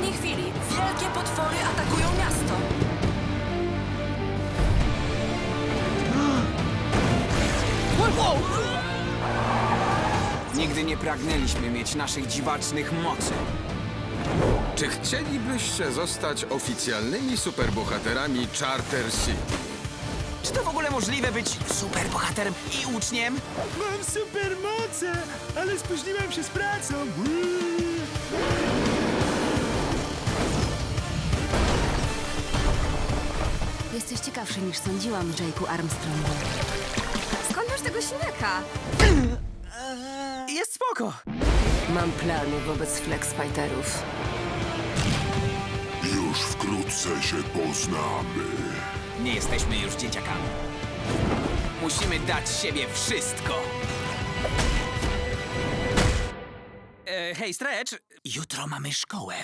Wielkie potwory atakują miasto. Nigdy nie pragnęliśmy mieć naszych dziwacznych mocy. Czy chcielibyście zostać oficjalnymi superbohaterami Charter City? Czy to w ogóle możliwe być superbohaterem i uczniem? Mam supermoce, ale spóźniłem się z pracą. Jesteś ciekawszy niż sądziłam, Jake'u Armstrongu. Skąd masz tego śniaka? Jest spoko. Mam plany wobec Flexfighterów. Już wkrótce się poznamy. Nie jesteśmy już dzieciakami. Musimy dać siebie wszystko. E, hej, Stretch, jutro mamy szkołę.